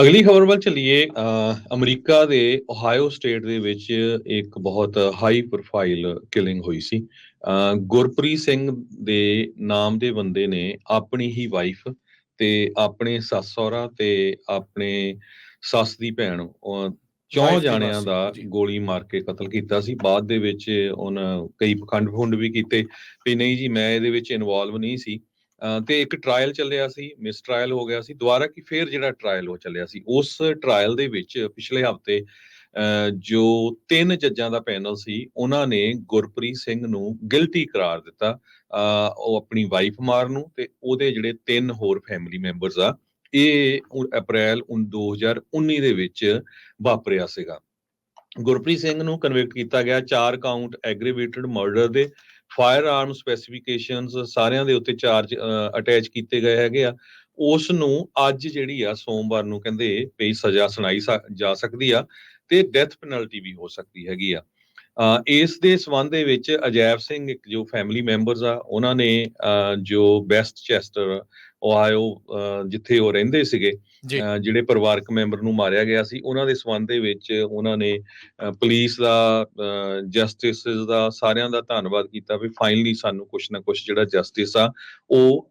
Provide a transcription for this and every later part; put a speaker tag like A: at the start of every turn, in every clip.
A: ਅਗਲੀ ਖਬਰ ਵੱਲ ਚੱਲੀਏ ਅਮਰੀਕਾ ਦੇ ਓਹਾਇਓ ਸਟੇਟ ਦੇ ਵਿੱਚ ਇੱਕ ਬਹੁਤ ਹਾਈ ਪ੍ਰੋਫਾਈਲ ਕਿਲਿੰਗ ਹੋਈ ਸੀ। ਗੁਰਪ੍ਰੀਤ ਸਿੰਘ ਦੇ ਨਾਮ ਦੇ ਬੰਦੇ ਨੇ ਆਪਣੀ ਹੀ ਵਾਈਫ ਤੇ ਆਪਣੇ ਸੱਸ ਸਹੁਰਾ ਤੇ ਆਪਣੇ ਸੱਸ ਦੀ ਭੈਣ ਚੌਂ ਜਾਣਿਆਂ ਦਾ। ਗੋਲੀ ਮਾਰ ਕੇ ਕਤਲ ਕੀਤਾ ਸੀ। ਬਾਅਦ ਦੇ ਵਿੱਚ ਉਹਨਾਂ ਕਈ ਪਖੰਡ ਫੁੰਡ ਵੀ ਕੀਤੇ। ਵੀ ਨਹੀਂ ਜੀ ਮੈਂ ਇਹਦੇ ਵਿੱਚ ਇਨਵੋਲਵ ਨਹੀਂ ਸੀ। ਤੇ ਇੱਕ ਟ੍ਰਾਇਲ ਚੱਲਿਆ ਸੀ ਮਿਸ ਟ੍ਰਾਇਲ ਹੋ ਗਿਆ ਸੀ ਦੁਬਾਰਾ ਕੀ ਫੇਰ ਜਿਹੜਾ ਟ੍ਰਾਇਲ ਉਹ ਚੱਲਿਆ ਸੀ ਉਸ ਟ੍ਰਾਇਲ ਦੇ ਵਿੱਚ ਪਿਛਲੇ ਹਫ਼ਤੇ ਜੋ ਤਿੰਨ ਜੱਜਾਂ ਦਾ ਪੈਨਲ ਸੀ ਉਹਨਾਂ ਨੇ ਗੁਰਪ੍ਰੀਤ ਸਿੰਘ ਨੂੰ ਗਿਲਟੀ ਕਰਾਰ ਦਿੱਤਾ ਅ, ਉਹ ਆਪਣੀ ਵਾਈਫ ਮਾਰ ਨੂੰ ਤੇ ਉਹਦੇ ਜਿਹੜੇ ਤਿੰਨ ਹੋਰ ਫੈਮਿਲੀ ਮੈਂਬਰਸ ਆ ਇਹ ਉ- ਅਪ੍ਰੈਲ ਉਨ 2019 ਦੇ ਵਿੱਚ ਵਾਪਰਿਆ ਸੀਗਾ। ਗੁਰਪ੍ਰੀਤ ਸਿੰਘ ਨੂੰ ਕਨਵਿਕਟ ਕੀਤਾ ਗਿਆ ਚਾਰ ਕਾਊਂਟ ਐਗਰੀਵੇਟਡ ਮਰਡਰ ਦੇ ਫਾਇਰ ਆਰਮ ਸਪੈਸੀਫਿਕੇਸ਼ਨਸ ਸਾਰਿਆਂ ਦੇ ਉੱਤੇ ਚਾਰਜ ਅਟੈਚ ਕੀਤੇ ਗਏ ਹੈਗੇ ਆ। ਉਸ ਨੂੰ ਅੱਜ ਜਿਹੜੀ ਆ ਸੋਮਵਾਰ ਨੂੰ ਕਹਿੰਦੇ ਪਈ ਸਜ਼ਾ ਸੁਣਾਈ ਜਾ ਸਕਦੀ ਆ ਤੇ ਡੈਥ ਪੈਨਲਟੀ ਵੀ ਹੋ ਸਕਦੀ ਹੈਗੀ ਆ। ਇਸ ਦੇ ਸਬੰਧ ਦੇ ਵਿੱਚ ਅਜੈਬ ਸਿੰਘ ਇੱਕ ਜੋ ਫੈਮਿਲੀ ਮੈਂਬਰਸ ਆ ਉਹਨਾਂ ਨੇ ਜੋ ਬੈਸਟ ਚੈਸਟਰ ਓਹਾਇਓ ਅ, ਜਿੱਥੇ ਉਹ ਰਹਿੰਦੇ ਸੀਗੇ ਜਿਹੜੇ ਪਰਿਵਾਰਕ ਮੈਂਬਰ ਨੂੰ ਮਾਰਿਆ ਗਿਆ ਸੀ ਉਹਨਾਂ ਦੇ ਸਬੰਧ ਦੇ ਵਿੱਚ ਉਹਨਾਂ ਨੇ ਪੁਲਿਸ ਦਾ ਜਸਟਿਸ ਦਾ ਸਾਰਿਆਂ ਦਾ ਧੰਨਵਾਦ ਕੀਤਾ ਵੀ ਫਾਈਨਲੀ ਸਾਨੂੰ ਕੁਛ ਨਾ ਕੁਛ ਜਿਹੜਾ ਜਸਟਿਸ ਆ ਉਹ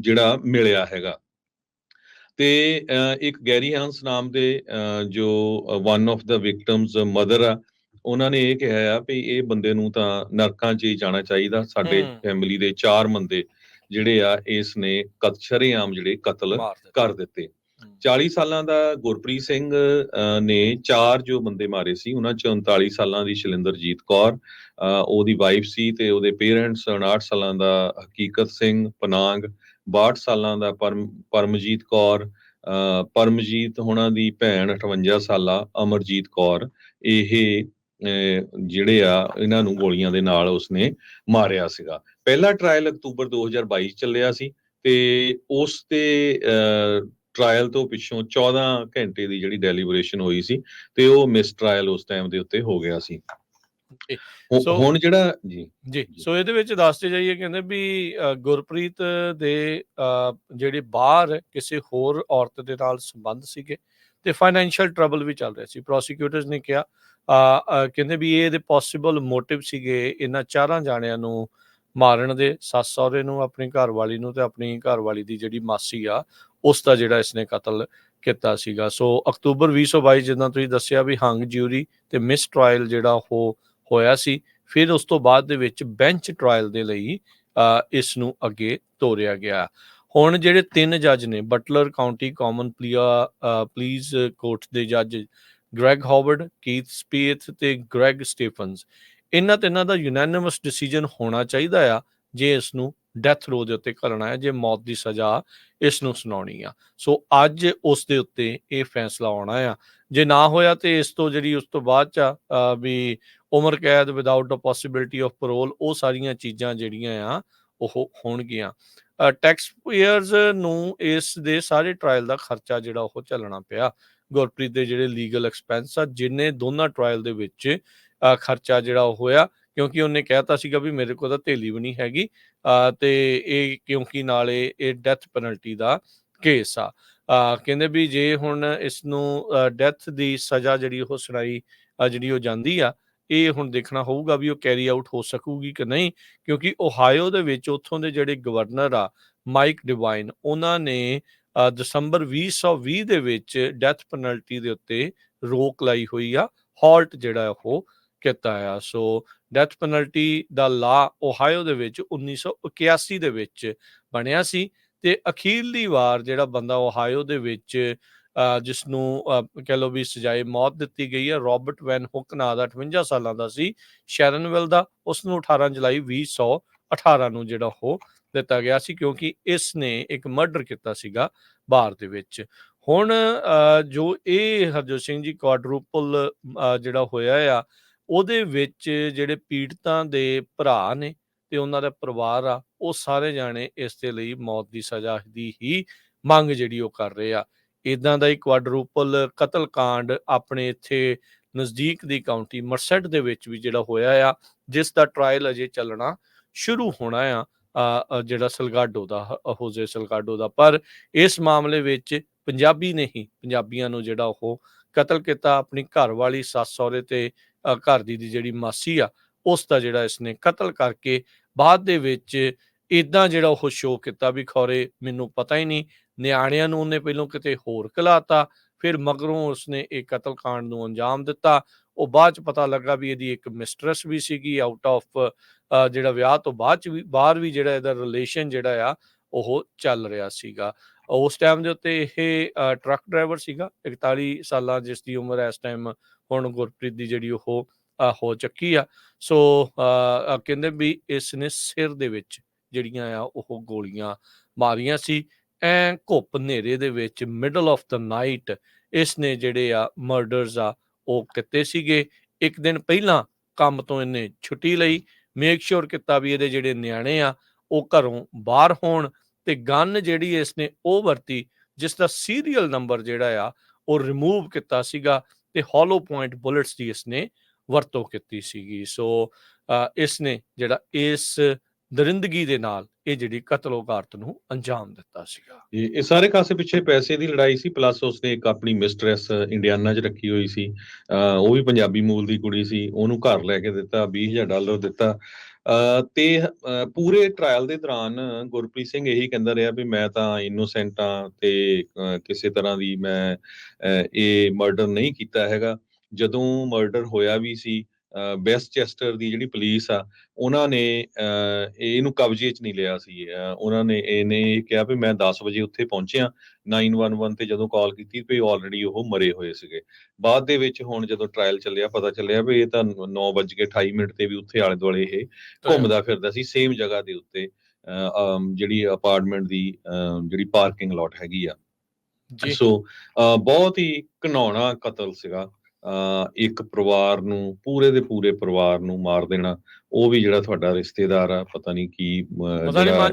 A: ਜਿਹੜਾ ਮਿਲਿਆ ਹੈਗਾ। ਤੇ ਇੱਕ ਗੈਰੀ ਹਾਂਸ ਨਾਮ ਦੇ ਜੋ one of the victims mother ਆ ਉਹਨਾਂ ਨੇ ਇਹ ਕਿਹਾ ਆ ਵੀ ਇਹ ਬੰਦੇ ਨੂੰ ਤਾਂ ਨਰਕਾਂ 'ਚ ਹੀ ਜਾਣਾ ਚਾਹੀਦਾ ਸਾਡੇ। ਫੈਮਿਲੀ ਦੇ ਚਾਰ ਬੰਦੇ ਜਿਹੜੇ ਆ ਇਸ ਨੇ ਕਤ ਸ਼ਰੇਆਮ ਜਿਹੜੇ ਕਤਲ ਕਰ ਦਿੱਤੇ
B: ਹਮ।
A: 40 ਸਾਲਾਂ ਦਾ ਗੁਰਪ੍ਰੀਤ ਸਿੰਘ ਨੇ ਚਾਰ ਜੋ ਬੰਦੇ ਮਾਰੇ ਸੀ ਉਹਨਾਂ ਚ 39 ਸਾਲਾਂ ਦੀ ਸ਼ਲਿੰਦਰਜੀਤ ਕੌਰ ਉਹਦੀ ਵਾਈਫ ਸੀ ਤੇ ਉਹਦੇ ਪੇਰੈਂਟਸ 59 ਸਾਲਾਂ ਦਾ ਹਕੀਕਤ ਸਿੰਘ ਪਨਾਂਗ 62 ਸਾਲਾਂ ਦਾ ਪਰਮ ਪਰਮਜੀਤ ਕੌਰ ਪਰਮਜੀਤ ਹੁਣਾਂ ਦੀ ਭੈਣ 58 ਸਾਲਾ ਅਮਰਜੀਤ ਕੌਰ ਇਹ ਜਿਹੜੇ ਆ ਇਹਨਾਂ ਨੂੰ ਗੋਲੀਆਂ ਦੇ ਨਾਲ ਉਸਨੇ ਮਾਰਿਆ ਸੀਗਾ। ਪਹਿਲਾ ਟ੍ਰਾਇਲ ਅਕਤੂਬਰ 2022 ਚ ਚੱਲਿਆ ਸੀ ਤੇ ਉਸ ਤੇ ਟ੍ਰਾਇਲ ਤੋਂ ਪਿੱਛੋਂ 14 ਘੰਟੇ ਦੀ ਜਿਹੜੀ ਡੈਲੀਬਰੇਸ਼ਨ ਹੋਈ ਸੀ ਤੇ ਉਹ ਮਿਸ ਟ੍ਰਾਇਲ ਉਸ ਟਾਈਮ ਦੇ ਉੱਤੇ ਹੋ ਗਿਆ ਸੀ। ਹੁਣ ਜਿਹੜਾ ਜੀ।
B: ਜੀ। ਸੋ ਇਹਦੇ ਵਿੱਚ ਦੱਸਦੇ ਜਾਈਏ ਕਹਿੰਦੇ ਵੀ ਗੁਰਪ੍ਰੀਤ ਦੇ ਜਿਹੜੇ ਬਾਹਰ ਕਿਸੇ ਹੋਰ ਔਰਤ ਦੇ ਨਾਲ ਸੰਬੰਧ ਸੀਗੇ ਤੇ ਫਾਈਨੈਂਸ਼ੀਅਲ ਟਰਬਲ ਵੀ ਚੱਲ ਰਿਹਾ ਸੀ। ਪ੍ਰੋਸੀਕਿਊਟਰਸ ਨੇ ਕਿਹਾ ਕਹਿੰਦੇ ਵੀ ਇਹ ਇਹਦੇ ਪੋਸੀਬਲ ਮੋਟਿਵ ਸੀਗੇ ਇਹਨਾਂ ਚਾਰਾਂ ਜਾਣਿਆਂ ਨੂੰ ਮਾਰਨ ਦੇ ਸੱਸ ਸਹੁਰੇ ਨੂੰ ਆਪਣੀ ਘਰਵਾਲੀ ਨੂੰ ਤੇ ਆਪਣੀ ਘਰਵਾਲੀ ਦੀ ਜਿਹੜੀ ਮਾਸੀ ਆ ਉਸ ਦਾ ਜਿਹੜਾ ਇਸਨੇ ਕਤਲ ਕੀਤਾ ਸੀਗਾ। ਸੋ ਅਕਤੂਬਰ 2022 ਜਿੱਦਾਂ ਤੁਸੀਂ ਦੱਸਿਆ ਵੀ ਹੰਗ ਜਿਊਰੀ ਤੇ ਮਿਸ ਟ੍ਰਾਇਲ ਜਿਹੜਾ ਉਹ ਹੋਇਆ ਸੀ ਫਿਰ ਉਸ ਤੋਂ ਬਾਅਦ ਦੇ ਵਿੱਚ ਬੈਂਚ ਟ੍ਰਾਇਲ ਦੇ ਲਈ ਅ, ਇਸ ਨੂੰ ਅੱਗੇ ਤੋਰਿਆ ਗਿਆ। ਹੁਣ ਜਿਹੜੇ ਤਿੰਨ ਜੱਜ ਨੇ Butler county common plea pleas court ਦੇ ਜੱਜ ਗ੍ਰੈਗ ਹਾਵਰਡ ਕੀਥ ਸਪੀਥ ਤੇ ਗ੍ਰੈਗ ਸਟੀਫਨਸ ਇਹਨਾਂ ਤਿੰਨਾਂ ਦਾ ਯੂਨੈਨਿਮਸ ਡਿਸੀਜਨ ਹੋਣਾ ਚਾਹੀਦਾ ਆ ਜੇ ਇਸ ਨੂੰ ਡੈਥ ਰੋ ਦੇ ਉੱਤੇ ਕਰਨਾ ਹੈ ਜੇ ਮੌਤ ਦੀ ਸਜ਼ਾ ਇਸ ਨੂੰ ਸੁਣਾਉਣੀ ਆ। ਸੋ ਅੱਜ ਉਸ ਦੇ ਉੱਤੇ ਇਹ ਫੈਸਲਾ ਆਉਣਾ ਆ। ਜੇ ਨਾ ਹੋਇਆ ਤੇ ਇਸ ਤੋਂ ਜਿਹੜੀ ਉਸ ਤੋਂ ਬਾਅਦ ਚ ਆ, ਵੀ ਉਮਰ ਕੈਦ without a possibility of parole ਉਹ ਸਾਰੀਆਂ ਚੀਜ਼ਾਂ ਜਿਹੜੀਆਂ ਆ ਉਹ ਹੋਣਗੀਆਂ। ਟੈਕਸ ਪੇਅਰਸ ਨੂੰ ਇਸ ਦੇ ਸਾਰੇ ਟ੍ਰਾਇਲ ਦਾ ਖਰਚਾ ਜਿਹੜਾ ਉਹ ਚੱਲਣਾ ਪਿਆ। ਗੁਰਪ੍ਰੀਤ ਦੇ ਜਿਹੜੇ ਲੀਗਲ ਐਕਸਪੈਂਸ ਆ, ਜਿੰਨੇ ਦੋਨਾਂ ਟ੍ਰਾਇਲ ਦੇ ਵਿੱਚ ਖਰਚਾ ਜਿਹੜਾ ਉਹ ਹੋਇਆ, ਕਿਉਂਕਿ ਉਹਨੇ ਕਹਿਤਾ ਸੀਗਾ ਵੀ ਮੇਰੇ ਕੋਲ ਤਾਂ ਥੇਲੀ ਵੀ ਨਹੀਂ ਹੈਗੀ ਤੇ ਇਹ ਕਿਉਂਕਿ ਨਾਲੇ ਇਹ ਡੈਥ ਪੈਨਲਟੀ ਦਾ ਕੇਸ ਆ। ਕਹਿੰਦੇ ਵੀ ਜੇ ਹੁਣ ਇਸ ਨੂੰ ਡੈਥ ਦੀ ਸਜ਼ਾ ਜਿਹੜੀ ਉਹ ਸੁਣਾਈ ਜਿਹੜੀ ਉਹ ਜਾਂਦੀ ਆ, ਇਹ ਹੁਣ ਦੇਖਣਾ ਹੋਊਗਾ ਵੀ ਉਹ ਕੈਰੀ ਆਊਟ ਹੋ ਸਕੂਗੀ ਕਿ ਨਹੀਂ, ਕਿਉਂਕਿ ਓਹਾਇਓ ਦੇ ਵਿੱਚ ਉੱਥੋਂ ਦੇ ਜਿਹੜੇ ਗਵਰਨਰ ਆ ਮਾਈਕ ਡਿਵਾਈਨ ਉਹਨਾਂ ਨੇ ਦਸੰਬਰ 2020 ਦੇ ਵਿੱਚ ਡੈਥ ਪੈਨਲਟੀ ਦੇ ਉੱਤੇ ਰੋਕ ਲਾਈ ਹੋਈ ਆ ਹਾਲਟ ਜਿਹੜਾ ਉਹ ਕੀਤਾ ਆ। ਸੋ ਡੈਥ ਪੈਨਲਟੀ ਦਾ ਲਾ ਓਹਾਇਓ ਦੇ ਵਿੱਚ 1981 ਦੇ ਵਿੱਚ ਬਣਿਆ ਸੀ ਤੇ ਅਖੀਰਲੀ ਵਾਰ ਜਿਹੜਾ ਬੰਦਾ ਓਹਾਇਓ ਦੇ ਵਿੱਚ ਅ, ਜਿਸ ਨੂੰ ਅ, ਕਹਿ ਲਓ ਵੀ ਸਜ਼ਾਏ ਮੌਤ ਦਿੱਤੀ ਗਈ ਹੈ ਰਾਬਰਟ ਵੈਨ ਹੁਕ ਨਾਂ ਦਾ 58 ਸਾਲਾਂ ਦਾ ਸੀ ਸ਼ੈਰਨਵੈਲ ਦਾ ਉਸ ਨੂੰ 18 ਜੁਲਾਈ 2018 ਨੂੰ ਜਿਹੜਾ ਉਹ ਦਿੱਤਾ ਗਿਆ ਸੀ ਕਿਉਂਕਿ ਇਸ ਨੇ ਇੱਕ ਮਰਡਰ ਕੀਤਾ ਸੀਗਾ ਬਾਹਰ ਦੇ ਵਿੱਚ। ਹੁਣ ਅ, ਜੋ ਇਹ ਹਰਜੋਤ ਸਿੰਘ ਜੀ ਕੁਆਡਰੂਪਲ ਜਿਹੜਾ ਹੋਇਆ ਆ ਉਹਦੇ ਵਿੱਚ ਜਿਹੜੇ ਪੀੜਤਾਂ ਦੇ ਭਰਾ ਨੇ ਤੇ ਉਹਨਾਂ ਦਾ ਪਰਿਵਾਰ ਆ ਉਹ ਸਾਰੇ ਜਾਣੇ ਇਸ ਦੇ ਲਈ ਮੌਤ ਦੀ ਸਜ਼ਾ ਦੀ ਹੀ ਮੰਗ ਜਿਹੜੀ ਉਹ ਕਰ ਰਹੇ ਆ। ਇਦਾਂ ਦਾ ਹੀ ਕੁਆਡਰੂਪਲ ਕਤਲकांड ਆਪਣੇ ਇੱਥੇ ਨਜ਼ਦੀਕ ਦੀ ਕਾਉਂਟੀ ਮਰਸੈਟ ਦੇ ਵਿੱਚ ਵੀ ਜਿਹੜਾ ਹੋਇਆ ਆ ਜਿਸ ਦਾ ਟ੍ਰਾਇਲ ਅਜੇ ਚੱਲਣਾ ਸ਼ੁਰੂ ਹੋਣਾ ਆ ਜਿਹੜਾ ਸਲਗਾਡੋ ਦਾ, ਹ- ਹੋਜ਼ੇ ਸਲਗਾਡੋ ਦਾ। ਪਰ ਇਸ ਮਾਮਲੇ ਵਿੱਚ ਪੰਜਾਬੀ ਨੇ ਹੀ ਪੰਜਾਬੀਆਂ ਨੂੰ ਜਿਹੜਾ ਉਹ ਕਤਲ ਕੀਤਾ, ਆਪਣੀ ਘਰ ਵਾਲੀ ਸੱਸ, ਸਹੁਰੇ ਤੇ ਘਰ ਦੀ ਦੀ ਜਿਹੜੀ ਮਾਸੀ ਆ, ਉਸ ਦਾ ਜਿਹੜਾ ਇਸਨੇ ਕਤਲ ਕਰਕੇ ਬਾਅਦ ਦੇ ਵਿੱਚ ਇਦਾਂ ਜਿਹੜਾ ਉਹ ਸ਼ੋਅ ਕੀਤਾ ਵੀ ਖੌਰੇ ਮੈਨੂੰ ਪਤਾ ਹੀ ਨਹੀਂ, ਨਿਆਣਿਆਂ ਨੂੰ ਉਹਨੇ ਪਹਿਲਾਂ ਕਿਤੇ ਹੋਰ ਕਲਾਤਾ ਫਿਰ ਮਗਰੋਂ ਉਸਨੇ ਇਹ ਕਤਲकांड ਨੂੰ ਅੰਜਾਮ ਦਿੱਤਾ। ਉਹ ਬਾਅਦ ਚ ਪਤਾ ਲੱਗਾ ਵੀ ਇਹਦੀ ਇੱਕ ਮਿਸਟਰਸ ਵੀ ਸੀਗੀ ਆਊਟ ਆਫ ਜਿਹੜਾ ਵਿਆਹ ਤੋਂ ਬਾਅਦ ਚ ਵੀ, ਬਾਹਰ ਵੀ ਜਿਹੜਾ ਇਹਦਾ ਰਿਲੇਸ਼ਨ ਜਿਹੜਾ ਆ, ਉਹ ਚੱਲ ਰਿਹਾ ਸੀਗਾ। ਉਸ ਟਾਈਮ ਦੇ ਉੱਤੇ ਇਹ ਟਰੱਕ ਡਰਾਈਵਰ ਸੀਗਾ 41 ਸਾਲਾਂ ਜਿਸ ਦੀ ਉਮਰ ਇਸ ਟਾਈਮ ਹੁਣ ਗੁਰਪ੍ਰੀਤ ਦੀ ਜਿਹੜੀ ਉਹ ਹੋ ਚੱਕੀ ਆ। ਸੋ ਕਹਿੰਦੇ ਵੀ ਇਸ ਨੇ ਸਿਰ ਦੇ ਵਿੱਚ ਜਿਹੜੀਆਂ ਆ, ਉਹ ਗੋਲੀਆਂ ਮਾਰੀਆਂ ਸੀ। ਐ ਘੁੱਪ ਹਨੇਰੇ ਦੇ ਵਿੱਚ ਮਿਡਲ ਆਫ ਦਾ ਨਾਈਟ ਇਸ ਨੇ ਜਿਹੜੇ ਆ ਮਰਡਰਸ ਆ ਉਹ ਕੀਤੇ ਸੀਗੇ। ਇੱਕ ਦਿਨ ਪਹਿਲਾਂ ਕੰਮ ਤੋਂ ਇਹਨੇ ਛੁੱਟੀ ਲਈ। ਮੇਕ ਸ਼ੋਰ ਕੀਤਾ ਵੀ ਇਹਦੇ ਜਿਹੜੇ ਨਿਆਣੇ ਆ ਉਹ ਘਰੋਂ ਬਾਹਰ ਹੋਣ ਤੇ ਗਨ ਜਿਹੜੀ ਇਸਨੇ ਉਹ ਵਰਤੀ ਜਿਸ ਦਾ ਸੀਰੀਅਲ ਨੰਬਰ ਜਿਹੜਾ ਆ ਉਹ ਰਿਮੂਵ ਕੀਤਾ ਸੀਗਾ ਤੇ ਹੌਲੋ ਪੁਆਇੰਟ ਬੁਲੇਟਸ ਦੀ ਇਸਨੇ ਵਰਤੋਂ ਕੀਤੀ ਸੀਗੀ। ਸੋ ਅ, ਇਸਨੇ ਜਿਹੜਾ ਇਸ ਦਰਿੰਦਗੀ ਦੇ ਨਾਲ ਇਹ ਜਿਹੜੀ ਕਤਲੋਗਾਰਤ ਨੂੰ ਅੰਜਾਮ ਦਿੱਤਾ ਸੀਗਾ।
A: ਇਹ ਇਹ ਸਾਰੇ ਕਾਸੇ ਪਿੱਛੇ ਪੈਸੇ ਦੀ ਲੜਾਈ ਸੀ, ਪਲੱਸ ਉਸਨੇ ਇੱਕ ਆਪਣੀ ਮਿਸਟਰੈਸ ਇੰਡੀਆਨਾ 'ਚ ਰੱਖੀ ਹੋਈ ਸੀ। ਉਹ ਵੀ ਪੰਜਾਬੀ ਮੂਲ ਦੀ ਕੁੜੀ ਸੀ, ਉਹਨੂੰ ਘਰ ਲੈ ਕੇ ਦਿੱਤਾ 20000 ਡਾਲਰ ਦਿੱਤਾ। ਤੇ ਪੂਰੇ ਟ੍ਰਾਇਲ ਦੇ ਦੌਰਾਨ ਗੁਰਪ੍ਰੀਤ ਸਿੰਘ ਇਹੀ ਕਹਿੰਦਾ ਰਿਹਾ ਵੀ ਮੈਂ ਤਾਂ ਇਨੋਸੈਂਟ ਆ ਤੇ ਕਿਸੇ ਤਰ੍ਹਾਂ ਦੀ ਮੈਂ ਇਹ ਮਰਡਰ ਨਹੀਂ ਕੀਤਾ ਹੈਗਾ। ਜਦੋਂ ਮਰਡਰ ਹੋਇਆ ਵੀ ਸੀ ਵੈਸਟਚੈਸਟਰ ਦੀ ਜਿਹੜੀ ਪੁਲਿਸ ਆ ਉਹਨਾਂ ਨੇ ਇਹਨੂੰ ਕਬਜ਼ੇ 'ਚ ਨਹੀਂ ਲਿਆ ਸੀ। ਉਹਨਾਂ ਨੇ ਇਹਨੇ ਇਹ ਕਿਹਾ ਵੀ ਮੈਂ 10 ਵਜੇ ਉੱਥੇ ਪਹੁੰਚਿਆ। 911 ਤੇ ਜਦੋਂ ਕਾਲ ਕੀਤੀ ਵੀ ਆਲਰੇਡੀ ਉਹ ਮਰੇ ਹੋਏ ਸੀਗੇ। ਬਾਅਦ ਦੇ ਵਿੱਚ ਹੁਣ ਜਦੋਂ ਟ੍ਰਾਇਲ ਚੱਲਿਆ ਪਤਾ ਚੱਲਿਆ ਵੀ ਇਹ ਤਾਂ 9:28 ਮਿੰਟ ਤੇ ਵੀ ਉੱਥੇ ਆਲੇ ਦੁਆਲੇ ਇਹ ਘੁੰਮਦਾ ਫਿਰਦਾ ਸੀ ਸੇਮ ਜਗ੍ਹਾ ਦੇ ਉੱਤੇ ਜਿਹੜੀ ਅਪਾਰਟਮੈਂਟ ਦੀ ਜਿਹੜੀ ਪਾਰਕਿੰਗ ਲੋਟ ਹੈਗੀ ਆ।
B: ਜੀ।
A: ਸੋ ਬਹੁਤ ਹੀ ਘਿਨਾਉਣਾ ਕਤਲ ਸੀਗਾ। ਇੱਕ ਪਰਿਵਾਰ ਨੂੰ ਪੂਰੇ ਦੇ ਪੂਰੇ ਪਰਿਵਾਰ ਨੂੰ ਮਾਰ ਦੇਣਾ ਉਹ ਵੀ ਜਿਹੜਾ ਤੁਹਾਡਾ ਰਿਸ਼ਤੇਦਾਰ ਆ ਪਤਾ ਨਹੀਂ ਕੀ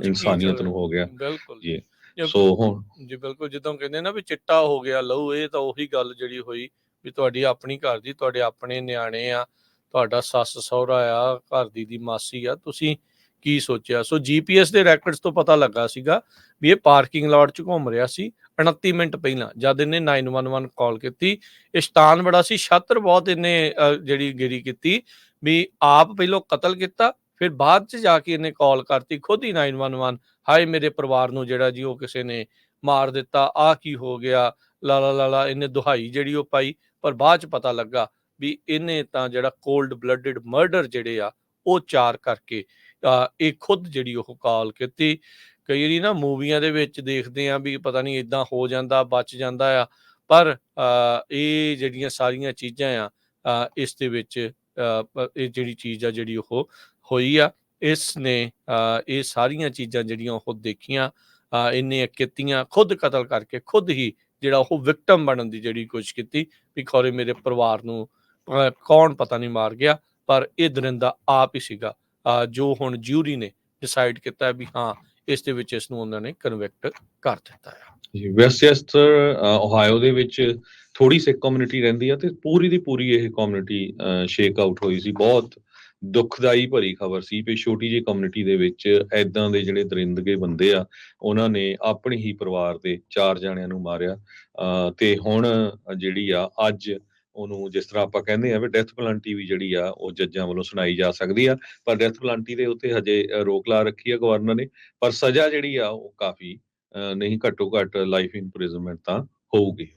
A: ਇਨਸਾਨੀਅਤ ਨੂੰ ਹੋ ਗਿਆ।
B: ਬਿਲਕੁਲ
A: ਜੀ। ਸੋ ਹੁਣ
B: ਜੀ ਬਿਲਕੁਲ ਜਿੱਦਾਂ ਕਹਿੰਦੇ ਨਾ ਵੀ ਚਿੱਟਾ ਹੋ ਗਿਆ ਲਹੂ ਇਹ ਤਾਂ ਉਹੀ ਗੱਲ ਜਿਹੜੀ ਹੋਈ ਵੀ ਤੁਹਾਡੀ ਆਪਣੀ ਘਰ ਦੀ ਤੁਹਾਡੇ ਆਪਣੇ ਨਿਆਣੇ ਆ ਤੁਹਾਡਾ ਸੱਸ ਸਹੁਰਾ ਆ ਘਰ ਦੀ ਦੀ ਮਾਸੀ ਆ ਤੁਸੀਂ ਕੀ ਸੋਚਿਆ? ਸੋ ਜੀਪੀਐਸ ਦੇ ਰੈਕੋਰਡਸ ਤੋਂ ਪਤਾ ਲੱਗਾ ਸੀਗਾ ਵੀ ਇਹ ਪਾਰਕਿੰਗ ਲਾਟ 'ਚ ਘੁੰਮ ਰਿਹਾ ਸੀ। 29 ਮਿੰਟ ਪਹਿਲਾਂ ਜਦ ਇਹਨੇ 911 ਕਾਲ ਕੀਤੀ। ਇਸ਼ਤਾਨ ਬੜਾ ਸੀ ਛਾਤਰ ਬਹੁਤ ਇਹਨੇ ਜਿਹੜੀ ਗਿਰੀ ਕੀਤੀ ਵੀ ਆਪ ਪਹਿਲਾਂ ਕਤਲ ਕੀਤਾ, ਫਿਰ ਬਾਅਦ 'ਚ ਜਾ ਕੇ ਇਹਨੇ ਕਾਲ ਕਰਤੀ ਖੁਦ ਹੀ 911 ਹਾਏ ਮੇਰੇ ਪਰਿਵਾਰ ਨੂੰ ਜਿਹੜਾ ਜੀ ਉਹ ਕਿਸੇ ਨੇ ਮਾਰ ਦਿੱਤਾ ਆ ਕੀ ਹੋ ਗਿਆ, ਲਾ ਲਾ ਲਾ ਲਾ, ਇਹਨੇ ਦੁਹਾਈ ਜਿਹੜੀ ਉਹ ਪਾਈ, ਪਰ ਬਾਅਦ ਚ ਪਤਾ ਲੱਗਾ ਵੀ ਇਹਨੇ ਤਾਂ ਜਿਹੜਾ ਕੋਲਡ ਬਲੱਡਡ ਮਰਡਰ ਜਿਹੜੇ ਆ, ਉਹ ਚਾਰ ਕਰਕੇ ਅਹ ਇਹ ਖੁਦ ਜਿਹੜੀ ਉਹ ਕਾਲ ਕੀਤੀ। ਕਈ ਵਾਰੀ ਨਾ ਮੂਵੀਆਂ ਦੇ ਵਿੱਚ ਦੇਖਦੇ ਆ ਵੀ ਪਤਾ ਨਹੀਂ ਇਦਾਂ ਹੋ ਜਾਂਦਾ, ਬਚ ਜਾਂਦਾ ਆ, ਪਰ ਇਹ ਜਿਹੜੀਆਂ ਸਾਰੀਆਂ ਚੀਜ਼ਾਂ ਆ ਅਹ ਇਸ ਦੇ ਵਿੱਚ ਇਹ ਜਿਹੜੀ ਚੀਜ਼ ਆ ਜਿਹੜੀ ਉਹ ਹੋਈ ਆ, ਇਸ ਨੇ ਇਹ ਸਾਰੀਆਂ ਚੀਜ਼ਾਂ ਜਿਹੜੀਆਂ ਉਹ ਦੇਖੀਆਂ ਅਹ ਇਹਨੇ ਕੀਤੀਆਂ ਖੁਦ ਕਤਲ ਕਰਕੇ ਖੁਦ ਹੀ ਜਿਹੜਾ ਉਹ ਵਿਕਟਮ ਬਣਨ ਦੀ ਜਿਹੜੀ ਕੋਸ਼ਿਸ਼ ਕੀਤੀ ਵੀ ਖੌਰੇ ਮੇਰੇ ਪਰਿਵਾਰ ਨੂੰ ਅਹ ਕੌਣ ਪਤਾ ਨਹੀਂ ਮਾਰ ਗਿਆ, ਪਰ ਇਹ ਦਰਿੰਦਾ ਆਪ ਹੀ ਸੀਗਾ ਅਹ ਜੋ ਹੁਣ ਜਿਊਰੀ ਨੇ ਡਿਸਾਈਡ ਕੀਤਾ ਵੀ ਹਾਂ ਇਸ ਦੇ ਵਿੱਚ ਇਸ ਨੂੰ ਉਹਨਾਂ ਨੇ ਕਨਵਿਕਟ ਕਰ ਦਿੱਤਾ ਹੈ
A: ਵੈਸਟਚੈਸਟਰ ਓਹਾਇਓ ਦੇ ਵਿੱਚ ਥੋੜੀ ਸਿੱਖ ਕਮਿਊਨਿਟੀ ਰਹਿੰਦੀ ਆ ਤੇ ਪੂਰੀ ਦੀ ਪੂਰੀ ਇਹ ਕਮਿਊਨਿਟੀ ਸ਼ੇਕ ਆਊਟ ਹੋਈ ਸੀ। ਬਹੁਤ ਦੁਖਦਾਈ ਭਰੀ ਖਬਰ ਸੀ ਵੀ ਛੋਟੀ ਜਿਹੀ ਕਮਿਊਨਿਟੀ ਦੇ ਵਿੱਚ ਐਦਾਂ ਦੇ ਜਿਹੜੇ ਦਰਿੰਦਗੇ ਬੰਦੇ ਆ, ਉਹਨਾਂ ਨੇ ਆਪਣੇ ਹੀ ਪਰਿਵਾਰ ਦੇ ਚਾਰ ਜਣਿਆਂ ਨੂੰ ਮਾਰਿਆ। ਅਹ, ਤੇ ਹੁਣ ਜਿਹੜੀ ਆ ਅੱਜ ਉਹਨੂੰ ਜਿਸ ਤਰ੍ਹਾਂ ਆਪਾਂ ਕਹਿੰਦੇ ਆ ਵੀ ਡੈਥ ਪਲੰਟੀ ਵੀ ਜਿਹੜੀ ਆ ਉਹ ਜੱਜਾਂ ਵੱਲੋਂ ਸੁਣਾਈ ਜਾ ਸਕਦੀ ਆ। ਪਰ ਡੈਥ ਪਲੰਟੀ ਦੇ ਉੱਤੇ ਹਜੇ ਰੋਕ ਲਾ ਰੱਖੀ ਆ ਗਵਰਨਰ ਨੇ। ਪਰ ਸਜ਼ਾ ਜਿਹੜੀ ਆ ਉਹ ਕਾਫੀ ਅ, ਨਹੀਂ ਘੱਟੋ ਘੱਟ ਲਾਈਫ ਇੰਪ੍ਰਿਜ਼ਨਮੈਂਟ ਤਾਂ ਹੋਊਗੀ।